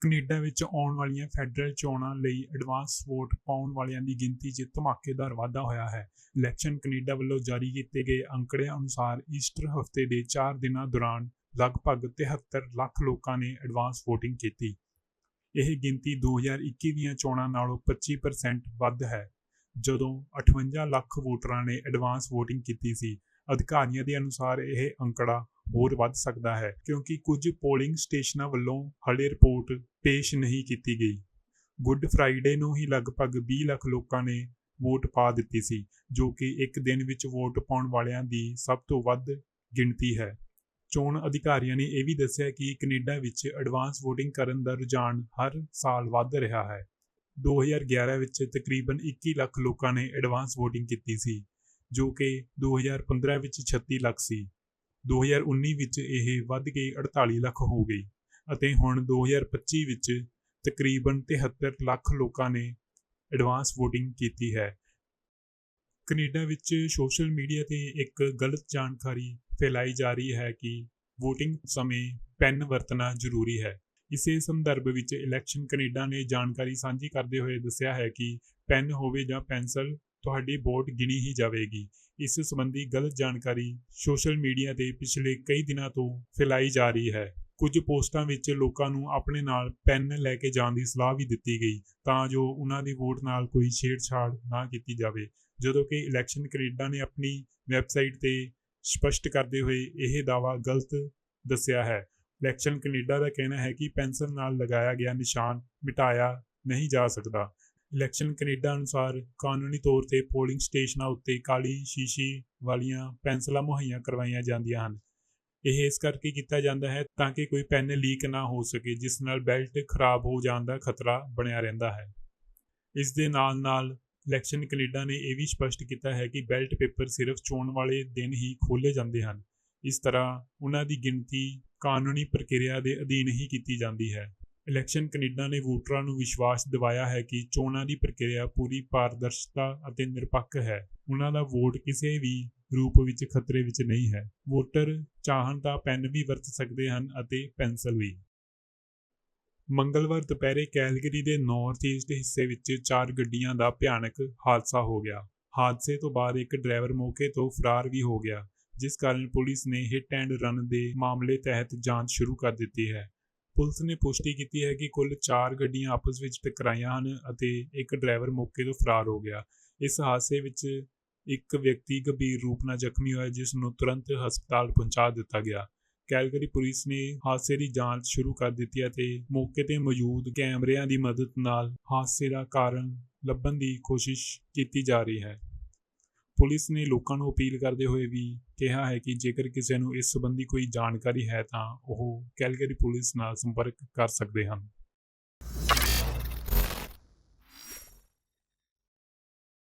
Canada ਵਿੱਚ ਆਉਣ ਵਾਲੀਆਂ ਫੈਡਰਲ ਚੋਣਾਂ ਲਈ ਐਡਵਾਂਸ ਵੋਟ ਪਾਉਣ ਵਾਲਿਆਂ ਦੀ ਗਿਣਤੀ 'ਚ ਧਮਾਕੇਦਾਰ ਵਾਧਾ ਹੋਇਆ ਹੈ। ਇਲੈਕਸ਼ਨ ਕੈਨੇਡਾ ਵੱਲੋਂ ਜਾਰੀ ਕੀਤੇ ਗਏ ਅੰਕੜਿਆਂ ਅਨੁਸਾਰ ਈਸਟਰ ਹਫ਼ਤੇ ਦੇ 4 ਦਿਨਾਂ ਦੌਰਾਨ ਲਗਭਗ 73 ਲੱਖ ਲੋਕਾਂ ਨੇ ਐਡਵਾਂਸ VOTING ਕੀਤੀ। ਇਹ ਗਿਣਤੀ 2021 ਦੀਆਂ ਚੋਣਾਂ ਨਾਲੋਂ 25% ਵੱਧ ਹੈ। ਜਦੋਂ 58 ਲੱਖ ਵੋਟਰਾਂ ਨੇ ਐਡਵਾਂਸ VOTING ਕੀਤੀ ਸੀ, ਅਧਿਕਾਰੀਆਂ ਦੇ ਅਨੁਸਾਰ ਇਹ ਅੰਕੜਾ ਹੋਰ ਵੱਧ ਸਕਦਾ ਹੈ, ਕਿਉਂਕਿ ਕੁਝ ਪੋਲਿੰਗ ਸਟੇਸ਼ਨਾਂ ਵੱਲੋਂ ਹਲੇ ਰਿਪੋਰਟ ਪੇਸ਼ ਨਹੀਂ ਕੀਤੀ ਗਈ। ਗੁੱਡ ਫਰਾਈਡੇ ਨੂੰ ਹੀ ਲਗਭਗ 20 ਲੱਖ ਲੋਕਾਂ ਨੇ ਵੋਟ ਪਾ ਦਿੱਤੀ ਸੀ, ਜੋ ਕਿ ਇੱਕ ਦਿਨ ਵਿੱਚ ਵੋਟ ਪਾਉਣ ਵਾਲਿਆਂ ਦੀ ਸਭ ਤੋਂ ਵੱਧ ਗਿਣਤੀ ਹੈ। ਚੋਣ ਅਧਿਕਾਰੀਆਂ ਨੇ ਇਹ ਵੀ ਦੱਸਿਆ ਕਿ ਕੈਨੇਡਾ ਵਿੱਚ ਐਡਵਾਂਸ VOTING ਕਰਨ ਦਾ ਰੁਝਾਨ ਹਰ ਸਾਲ ਵੱਧ ਰਿਹਾ ਹੈ। 2011 ਵਿੱਚ ਤਕਰੀਬਨ 21 ਲੱਖ ਲੋਕਾਂ ਨੇ ਐਡਵਾਂਸ VOTING ਕੀਤੀ ਸੀ, ਜੋ ਕਿ 2015 ਵਿੱਚ 36 ਲੱਖ ਸੀ। 2019 ਵਿੱਚ ਇਹ ਵੱਧ ਕੇ 48 ਲੱਖ ਹੋ ਗਈ ਅਤੇ ਹੁਣ 2025 ਵਿੱਚ ਤਕਰੀਬਨ 73 ਲੱਖ ਲੋਕਾਂ ਨੇ ਐਡਵਾਂਸ VOTING ਕੀਤੀ ਹੈ। ਕੈਨੇਡਾ ਵਿੱਚ ਸੋਸ਼ਲ ਮੀਡੀਆ ਤੇ ਇੱਕ ਗਲਤ ਜਾਣਕਾਰੀ ਫੈਲਾਈ ਜਾ ਰਹੀ ਹੈ ਕਿ VOTING ਸਮੇਂ ਪੈਨ ਵਰਤਣਾ ਜ਼ਰੂਰੀ ਹੈ। ਇਸੇ ਸੰਦਰਭ ਵਿੱਚ ਇਲੈਕਸ਼ਨ ਕੈਨੇਡਾ ਨੇ ਜਾਣਕਾਰੀ ਸਾਂਝੀ ਕਰਦੇ ਹੋਏ ਦੱਸਿਆ ਹੈ ਕਿ ਪੈਨ ਹੋਵੇ ਜਾਂ ਪੈਨਸਲ ਤੁਹਾਡੀ ਵੋਟ ਗਿਣੀ ਹੀ ਜਾਵੇਗੀ। ਇਸ ਸੰਬੰਧੀ ਗਲਤ ਜਾਣਕਾਰੀ ਸੋਸ਼ਲ ਮੀਡੀਆ ਤੇ ਪਿਛਲੇ ਕਈ ਦਿਨਾਂ ਤੋਂ ਫੈਲਾਈ ਜਾ ਰਹੀ ਹੈ। ਕੁਝ ਪੋਸਟਾਂ ਵਿੱਚ ਲੋਕਾਂ ਨੂੰ ਆਪਣੇ ਨਾਲ ਪੈਨ ਲੈ ਕੇ ਜਾਣ ਦੀ ਸਲਾਹ ਵੀ ਦਿੱਤੀ ਗਈ, ਤਾਂ ਜੋ ਉਹਨਾਂ ਦੀ ਵੋਟ ਨਾਲ ਕੋਈ ਛੇੜਛਾੜ ਨਾ ਕੀਤੀ ਜਾਵੇ। ਜਦੋਂ ਕਿ ਇਲੈਕਸ਼ਨ ਕੈਨੇਡਾ ਨੇ ਆਪਣੀ ਵੈਬਸਾਈਟ ਤੇ ਸਪਸ਼ਟ ਕਰਦੇ ਹੋਏ ਇਹ ਦਾਅਵਾ ਗਲਤ ਦੱਸਿਆ ਹੈ। ਇਲੈਕਸ਼ਨ ਕੈਨੇਡਾ ਦਾ ਕਹਿਣਾ ਹੈ ਕਿ ਪੈਨਸਲ ਨਾਲ ਲਗਾਇਆ ਗਿਆ ਨਿਸ਼ਾਨ ਮਿਟਾਇਆ ਨਹੀਂ ਜਾ ਸਕਦਾ। ਇਲੈਕਸ਼ਨ ਕੈਨੇਡਾ ਅਨੁਸਾਰ ਕਾਨੂੰਨੀ ਤੌਰ ਤੇ ਪੋਲਿੰਗ ਸਟੇਸ਼ਨਾਂ ਉੱਤੇ ਕਾਲੀ ਸ਼ੀਸ਼ੀ ਵਾਲੀਆਂ ਪੈਨਸਲਾਂ ਮੁਹੱਈਆ ਕਰਵਾਈਆਂ ਜਾਂਦੀਆਂ ਹਨ। ਇਹ ਇਸ ਕਰਕੇ ਕੀਤਾ ਜਾਂਦਾ ਹੈ ਤਾਂ ਕਿ ਕੋਈ ਪੈਨ ਲੀਕ ਨਾ ਹੋ ਸਕੇ, ਜਿਸ ਨਾਲ ਬੈਲਟ ਖਰਾਬ ਹੋ ਜਾਣ ਦਾ ਖਤਰਾ ਬਣਿਆ ਰਹਿੰਦਾ ਹੈ। ਇਸ ਦੇ ਨਾਲ ਨਾਲ ਇਲੈਕਸ਼ਨ ਕੈਨੇਡਾ ਨੇ ਇਹ ਵੀ ਸਪਸ਼ਟ ਕੀਤਾ ਹੈ ਕਿ ਬੈਲਟ ਪੇਪਰ ਸਿਰਫ ਚੋਣ ਵਾਲੇ ਦਿਨ ਹੀ ਖੋਲੇ ਜਾਂਦੇ ਹਨ। ਇਸ ਤਰ੍ਹਾਂ ਉਹਨਾਂ ਦੀ ਗਿਣਤੀ ਕਾਨੂੰਨੀ ਪ੍ਰਕਿਰਿਆ ਦੇ ਅਧੀਨ ਹੀ ਕੀਤੀ ਜਾਂਦੀ ਹੈ। ਇਲੈਕਸ਼ਨ ਕੈਨੇਡਾ ਨੇ ਵੋਟਰਾਂ ਨੂੰ ਵਿਸ਼ਵਾਸ ਦਿਵਾਇਆ ਹੈ ਕਿ ਚੋਣਾਂ ਦੀ ਪ੍ਰਕਿਰਿਆ ਪੂਰੀ ਪਾਰਦਰਸ਼ਤਾ ਅਤੇ ਨਿਰਪੱਖ ਹੈ। ਉਹਨਾਂ ਦਾ ਵੋਟ ਕਿਸੇ ਵੀ ਰੂਪ ਵਿੱਚ ਖਤਰੇ ਵਿੱਚ ਨਹੀਂ ਹੈ। ਵੋਟਰ ਚਾਹਣ ਤਾਂ ਪੈਨ ਵੀ ਵਰਤ ਸਕਦੇ ਹਨ ਅਤੇ ਪੈਨਸਲ ਵੀ। ਮੰਗਲਵਾਰ ਦੁਪਹਿਰੇ ਕੈਲਗਰੀ ਦੇ ਨਾਰਥ ਈਸਟ ਹਿੱਸੇ ਵਿੱਚ ਚਾਰ ਗੱਡੀਆਂ ਦਾ ਭਿਆਨਕ ਹਾਦਸਾ ਹੋ ਗਿਆ। ਹਾਦਸੇ ਤੋਂ ਬਾਅਦ ਇੱਕ ਡਰਾਈਵਰ ਮੌਕੇ ਤੋਂ ਫਰਾਰ ਵੀ ਹੋ ਗਿਆ, ਜਿਸ ਕਾਰਨ ਪੁਲਿਸ ਨੇ ਹਿੱਟ ਐਂਡ ਰਨ ਦੇ ਮਾਮਲੇ ਤਹਿਤ ਜਾਂਚ ਸ਼ੁਰੂ ਕਰ ਦਿੱਤੀ ਹੈ। ਪੁਲਿਸ ਨੇ ਪੁਸ਼ਟੀ ਕੀਤੀ ਹੈ ਕਿ ਕੁੱਲ 4 ਗੱਡੀਆਂ ਆਪਸ ਵਿੱਚ ਟਕਰਾਈਆਂ ਹਨ ਅਤੇ ਇੱਕ ਡਰਾਈਵਰ ਮੌਕੇ ਤੋਂ ਫਰਾਰ ਹੋ ਗਿਆ। ਇਸ ਹਾਦਸੇ ਵਿੱਚ ਇੱਕ ਵਿਅਕਤੀ ਗੰਭੀਰ ਰੂਪ ਨਾਲ ਜ਼ਖਮੀ ਹੋਇਆ, ਜਿਸ ਨੂੰ ਤੁਰੰਤ ਹਸਪਤਾਲ ਪਹੁੰਚਾ ਦਿੱਤਾ ਗਿਆ। ਕੈਲਗਰੀ ਪੁਲਿਸ ਨੇ ਹਾਦਸੇ ਦੀ ਜਾਂਚ ਸ਼ੁਰੂ ਕਰ ਦਿੱਤੀ ਅਤੇ ਮੌਕੇ ਤੇ ਮੌਜੂਦ ਕੈਮਰਿਆਂ ਦੀ ਮਦਦ ਨਾਲ ਹਾਦਸੇ ਦਾ ਕਾਰਨ ਲੱਭਣ ਦੀ ਕੋਸ਼ਿਸ਼ ਕੀਤੀ ਜਾ ਰਹੀ ਹੈ। ਪੁਲਿਸ ਨੇ ਲੋਕਾਂ ਨੂੰ ਅਪੀਲ ਕਰਦੇ ਹੋਏ ਵੀ ਕਿਹਾ ਹੈ ਕਿ ਜੇਕਰ ਕਿਸੇ ਨੂੰ ਇਸ ਸੰਬੰਧੀ ਕੋਈ ਜਾਣਕਾਰੀ ਹੈ ਤਾਂ ਉਹ ਕੈਲਗਰੀ ਪੁਲਿਸ ਨਾਲ ਸੰਪਰਕ ਕਰ ਸਕਦੇ ਹਨ।